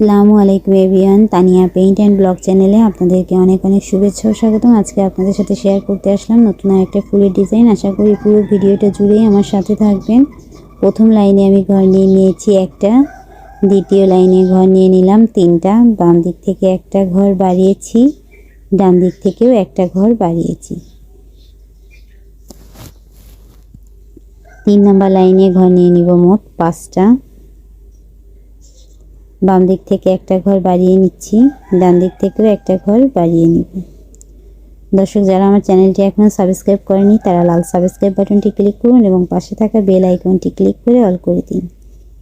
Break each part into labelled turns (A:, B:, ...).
A: আসসালামু আলাইকুম এভিয়ান তানিয়া পেইন্ট অ্যান্ড ব্লগ চ্যানেলে আপনাদেরকে অনেক অনেক শুভেচ্ছা ও স্বাগতম। আজকে আপনাদের সাথে শেয়ার করতে আসলাম নতুন একটা ফুলের ডিজাইন আশা করি পুরো ভিডিওটা জুড়েই আমার সাথে থাকবেন। প্রথম লাইনে আমি ঘর নিয়ে নিয়েছি একটা, দ্বিতীয় লাইনে ঘর নিয়ে নিলাম তিনটা, বাম দিক থেকে একটা ঘর বাড়িয়েছি, ডান দিক থেকেও একটা ঘর বাড়িয়েছি। তিন নম্বর লাইনে ঘর নিয়ে নিব মোট পাঁচটা। বাম দিক থেকে একটা ঘর বাড়িয়ে নিচ্ছি ডান দিক থেকেও একটা ঘর বাড়িয়ে নিব। দর্শক, যারা আমার চ্যানেলটি এখনও সাবস্ক্রাইব করেনি, তারা লাল সাবস্ক্রাইব বাটনটি ক্লিক করুন এবং পাশে থাকা বেল আইকনটি ক্লিক করে অল করে দিন।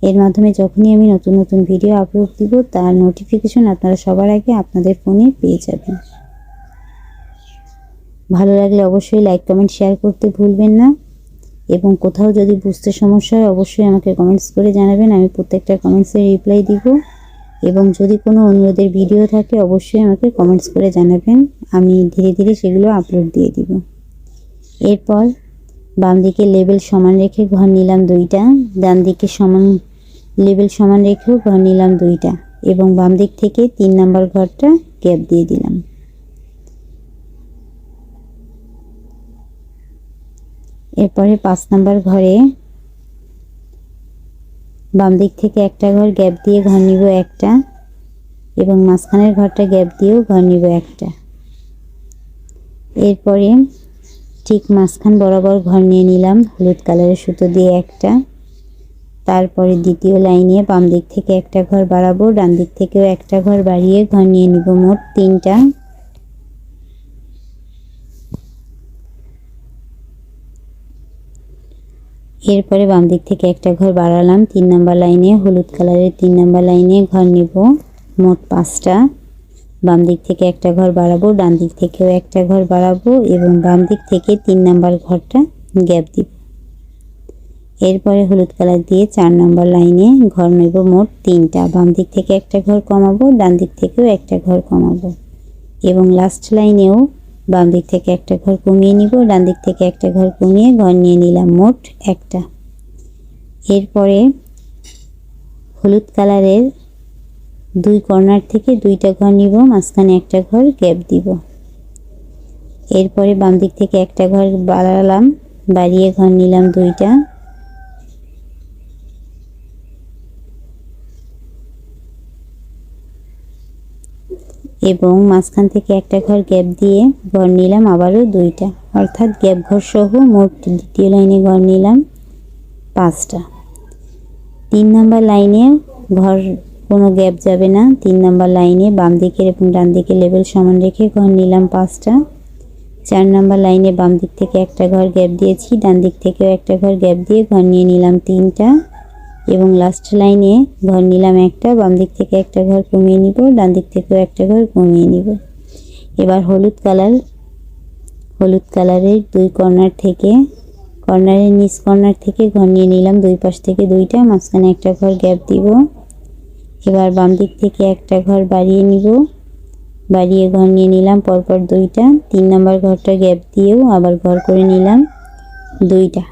A: এর মাধ্যমে যখনই আমি নতুন নতুন ভিডিও আপলোড দিব, তার নোটিফিকেশন আপনারা সবার আগে আপনাদের ফোনে পেয়ে যাবেন। ভালো লাগলে অবশ্যই লাইক, কমেন্ট, শেয়ার করতে ভুলবেন না। এবং কোথাও যদি বুঝতে সমস্যা হয়, অবশ্যই আমাকে কমেন্টস করে জানাবেন। আমি প্রত্যেকটা কমেন্টসের রিপ্লাই দিব। এবং যদি কোনো অনুরোধের ভিডিও থাকে, অবশ্যই আমাকে কমেন্টস করে জানাবেন। আমি ধীরে ধীরে সেগুলো আপলোড দিয়ে দিব। এরপর বাম দিকে লেবেল সমান রেখে ঘর নিলাম দুইটা, ডান দিকে সমান লেবেল সমান রেখেও ঘর নিলাম দুইটা এবং বাম দিক থেকে তিন নাম্বার ঘরটা গ্যাপ দিয়ে দিলাম। এরপরে পাঁচ নাম্বার ঘরে বাম দিক থেকে একটা ঘর, গ্যাপ দিয়ে ঘর নিব একটা এবং মাঝখানের ঘরটা গ্যাপ দিয়েও ঘর নিব একটা। এরপরে ঠিক মাঝখান বরাবর ঘর নিয়ে নিলাম, হলুদ কালারের সুতো দিয়ে একটা। তারপরে দ্বিতীয় লাইনে বাম দিক থেকে একটা ঘর বাড়াবো, ডান দিক থেকেও একটা ঘর বাড়িয়ে ঘর নিয়ে নিব মোট তিনটা। এরপরে বাম দিক থেকে একটা ঘর বাড়ালাম, তিন নাম্বার লাইনে, হলুদ কালারের তিন নাম্বার লাইনে ঘর নিব, মোট পাঁচটা। বাম দিক থেকে একটা ঘর বাড়াবো ডান দিক থেকেও একটা ঘর বাড়াবো এবং বাম দিক থেকে তিন নাম্বার ঘরটা গ্যাপ দিব। এরপরে হলুদ কালার দিয়ে চার নম্বর লাইনে ঘর নেব মোট তিনটা। বাম দিক থেকে একটা ঘর কমাবো ডান দিক থেকেও একটা ঘর কমাবো এবং লাস্ট লাইনেও বাম দিক থেকে একটা ঘর কমিয়ে নিব, ডান দিক থেকে একটা ঘর কমিয়ে ঘর নিয়ে নিলাম মোট একটা। এরপরে হলুদ কালারের দুই কর্নার থেকে দুইটা ঘর নিব, মাঝখানে একটা ঘর গ্যাপ দিব। এরপরে বাম দিক থেকে একটা ঘর বাড়ালাম, বাড়িয়ে ঘর নিলাম দুইটা। এবং মাঝখান থেকে একটা ঘর গ্যাপ দিয়ে ঘর নিলাম, আবারও দুইটা। অর্থাৎ গ্যাপ ঘর সহ মোট দ্বিতীয় লাইনে ঘর নিলাম, পাঁচটা। তিন নাম্বার লাইনে ঘর, কোনো গ্যাপ যাবে না। তিন নাম্বার লাইনে বাম দিকের এবং ডান দিকের লেভেল সমান রেখে ঘর নিলাম, পাঁচটা। চার নাম্বার লাইনে বাম দিক থেকে একটা ঘর গ্যাপ দিয়েছি, ডান দিক থেকেও একটা ঘর গ্যাপ দিয়ে ঘর নিয়ে নিলাম, তিনটা। এবং লাস্ট লাইনে ঘর নিলাম একটা, বাম দিক থেকে একটা ঘর কমিয়ে নিব, ডান দিক থেকেও একটা ঘর কমিয়ে নিব। এবার হলুদ কালার হলুদ কালারের দুই কর্নার থেকে কর্নারের নিচ কর্নার থেকে ঘর নিয়ে নিলাম, দুই পাশ থেকে দুইটা, মাঝখানে একটা ঘর গ্যাপ দিব। এবার বাম দিক থেকে একটা ঘর বাড়িয়ে নিব। বাড়িয়ে ঘর নিয়ে নিলাম, পরপর দুইটা, তিন নম্বর ঘরটা গ্যাপ দিয়েও আবার ঘর করে নিলাম, দুইটা।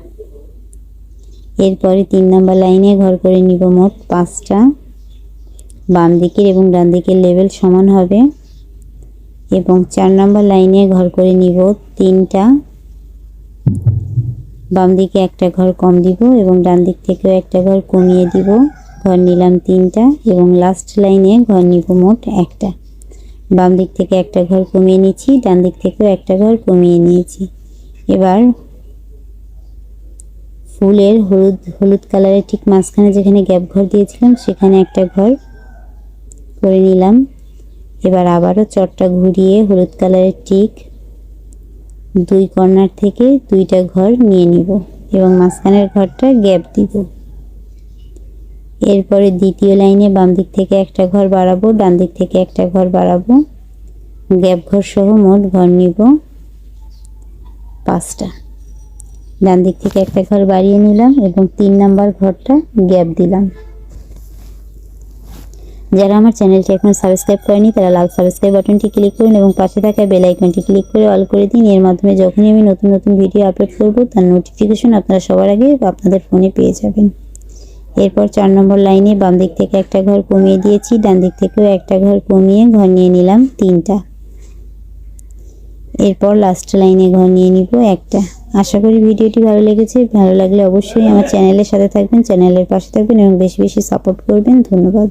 A: এরপরে তিন নাম্বার লাইনে ঘর করে নিব মোট পাঁচটা। বাম দিকের এবং ডান দিকের লেভেল সমান হবে। এবং চার নাম্বার লাইনে ঘর করে নিব তিনটা। বাম দিকে একটা ঘর কম দিব এবং ডান দিক থেকেও একটা ঘর কমিয়ে দিব। ঘর নিলাম তিনটা এবং লাস্ট লাইনে ঘর নিব মোট একটা। বাম দিক থেকে একটা ঘর কমিয়ে নিয়েছি ডান দিক থেকেও একটা ঘর কমিয়ে নিয়েছি। এবার ফুলের হলুদ হলুদ কালারের ঠিক মাঝখানে যেখানে গ্যাপ ঘর দিয়েছিলাম, সেখানে একটা ঘর করে নিলাম। এবার আবারও চটটা ঘুরিয়ে হলুদ কালারের ঠিক দুই কর্নার থেকে দুইটা ঘর নিয়ে নিব এবং মাঝখানের ঘরটা গ্যাপ দিব। এরপরে দ্বিতীয় লাইনে বাম দিক থেকে একটা ঘর বাড়াবো, ডান দিক থেকে একটা ঘর বাড়াবো। গ্যাপ ঘর সহ মোট ঘর নিব পাঁচটা। ডান দিক থেকে একটা ঘর বাড়িয়ে নিলাম এবং তিন নাম্বার ঘরটা গ্যাপ দিলাম। যারা আমার চ্যানেলটি এখন সাবস্ক্রাইব করেনি, তারা লাল সাবস্ক্রাইব বাটনটি ক্লিক করুন এবং পাশে থাকা বেল আইকনটি ক্লিক করে অল করে দিন। এর মাধ্যমে যখনই আমি নতুন নতুন ভিডিও আপলোড করব, তার নোটিফিকেশন আপনারা সবার আগে আপনাদের ফোনে পেয়ে যাবেন। এরপর চার নম্বর লাইনে বাম দিক থেকে একটা ঘর কমিয়ে দিয়েছি, ডান দিক থেকেও একটা ঘর কমিয়ে ঘর নিয়ে নিলাম তিনটা। এরপর লাস্ট লাইনে ঘর নিয়ে নিব একটা। আশা করি ভিডিওটি ভালো লেগেছে। ভালো লাগলে অবশ্যই আমার চ্যানেলের সাথে থাকবেন, চ্যানেলের পাশে থাকবেন এবং বেশি বেশি সাপোর্ট করবেন। ধন্যবাদ।